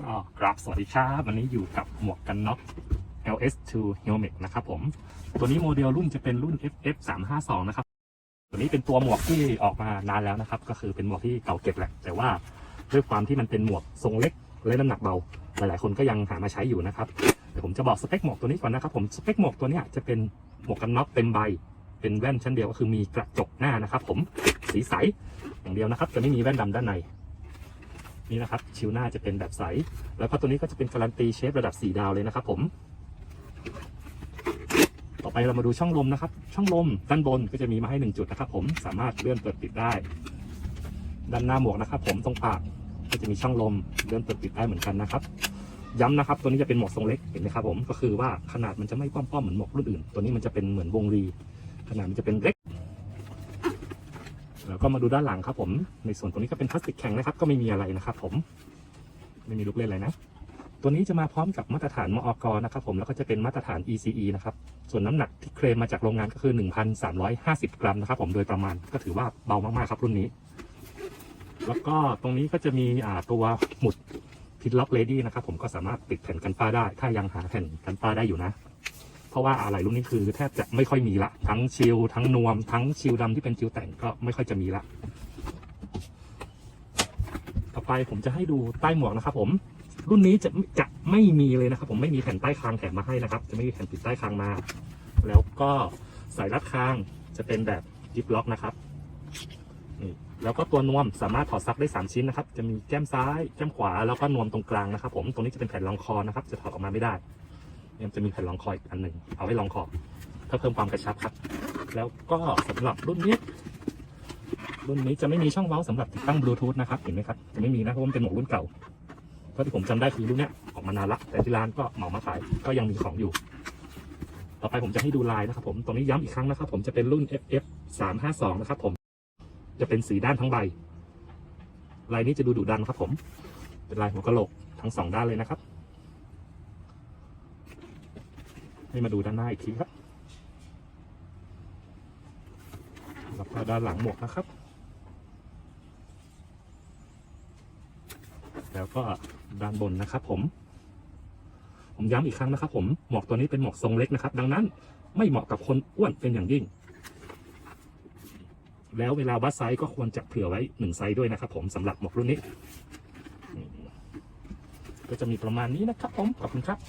ก็กราบสวัสดีครับ วันนี้อยู่กับหมวกกันน็อก LS2 Helmet นะครับผม ตัวนี้โมเดลรุ่นจะเป็นรุ่น FF 3 5 2นะครับ ตัวนี้เป็นตัวหมวกที่ออกมานานแล้วนะครับ ก็คือเป็นหมวกที่เก่าเก็บแหละ แต่ว่าด้วยความที่มันเป็นหมวกทรงเล็กและน้ำหนักเบา หลายๆ คนก็ยังหามาใช้อยู่นะครับเดี๋ยวผมจะบอกสเปคหมวกตัวนี้ก่อนนะครับผม สเปคหมวกตัวนี้จะเป็นหมวกกันน็อกเต็มใบ เป็นแว่นชั้นเดียวก็คือมีกระจกหน้านะครับ ผม สีใสอย่างเดียวนะครับ จะไม่มีแว่นดำด้านใน นี่นะครับชิวหน้าจะเป็นแบบใส แล้วก็ตัวนี้ก็จะเป็นการันตีเชฟระดับ 4 ดาวเลยนะครับผม ต่อไปเรามาดูช่องลมนะครับ ช่องลมด้านบนก็จะมีมาให้ 1 จุดนะครับผมสามารถเลื่อนเปิดปิดได้ ด้านหน้าหมวกนะครับ ผมตรงปากก็จะมีช่องลมเลื่อนเปิดปิดได้เหมือนกันนะครับย้ำนะครับตัวนี้จะเป็นหมวกทรงเล็กเห็นไหมครับผมก็คือว่าขนาดมันจะไม่ป้อมๆเหมือนหมวกรุ่นอื่น ตัวนี้มันจะเป็นเหมือนวงรี ขนาดมันจะเป็นเล็ก แล้วก็มาดูด้านหลังครับผม ในส่วนตรงนี้ก็เป็นพลาสติกแข็งนะครับ ก็ไม่มีอะไรนะครับผมไม่มีลูกเล่นอะไรนะ ตัวนี้จะมาพร้อมกับมาตรฐานมอกนะครับผมแล้วก็จะเป็นมาตรฐาน ECE นะครับ ส่วนน้ำหนักที่เคลมมาจากโรงงานก็คือ 1,350 กรัมนะครับผมโดยประมาณก็ถือว่าเบามากๆครับรุ่นนี้ แล้วก็ตรงนี้ก็จะมีตัวหมุดพิดล็อกเลดี้นะครับผมก็สามารถติดแผ่นกันฝ้าได้ ถ้ายังหาแผ่นกันฝ้าได้อยู่นะ ราะว่าอะไรรุ่นนี้คือแทบจะไม่ค่อยมีละ ทั้งชิลทั้งนวม ทั้งชิลดำที่เป็นชิลแต่งก็ไม่ค่อยจะมีละ ต่อไปผมจะให้ดูใต้หมวกนะครับ ผมรุ่นนี้จะจะไม่มีเลยนะครับ ผมไม่มีแผ่นใต้คางแถมมาให้นะครับ จะไม่มีแผ่นปิดใต้คางมา แล้วก็สายรัดคางจะเป็นแบบจิปล็อกนะครับนี่แล้วก็ตัวนวมสามารถถอดซักได้ 3 ชิ้นนะครับ จะมีแก้มซ้าย แก้มขวา แล้วก็นวมตรงกลางนะครับ ผม ตรงนี้จะเป็นแผ่นรองคอนะครับ จะถอดออกมาไม่ได้ ยังจะมีแผ่นรองคออีกอันหนึ่งเอาไว้รองคอเพื่อเพิ่มความกระชับครับ แล้วก็สำหรับรุ่นนี้รุ่นนี้จะไม่มีช่องเว้าสำหรับติดตั้งบลูทูธนะครับเห็นไหมครับจะไม่มีนะเพราะว่ามันเป็นหมวกรุ่นเก่าเท่าที่ผมจำได้คือรุ่นนี้ออกมานานละแต่ที่ร้านก็เหมามาขายก็ยังมีของอยู่ ต่อไปผมจะให้ดูลายนะครับ ผมตรงนี้ย้ำอีกครั้งนะครับ ผมจะเป็นรุ่น FF 3 5 2นะครับผมจะเป็นสีด้านทั้งใบลายนี้จะดูดุดันครับผม เป็นลายหัวกะโหลกทั้งสองด้านเลยนะครับ ให้มาดูด้านหน้าอีกทีครับ แล้วก็ด้านหลังหมวกนะครับ แล้วก็ด้านบนนะครับ ผม ผมย้ำอีกครั้งนะครับ ผม หมวกตัวนี้เป็นหมวกทรงเล็กนะครับ ดังนั้นไม่เหมาะกับคนอ้วนเป็นอย่างยิ่ง แล้วเวลาวัดไซส์ก็ควรจะเผื่อไว้หนึ่งไซส์ด้วยนะครับ ผมสำหรับหมวกรุ่นนี้ ก็จะมีประมาณนี้นะครับผม ขอบคุณครับ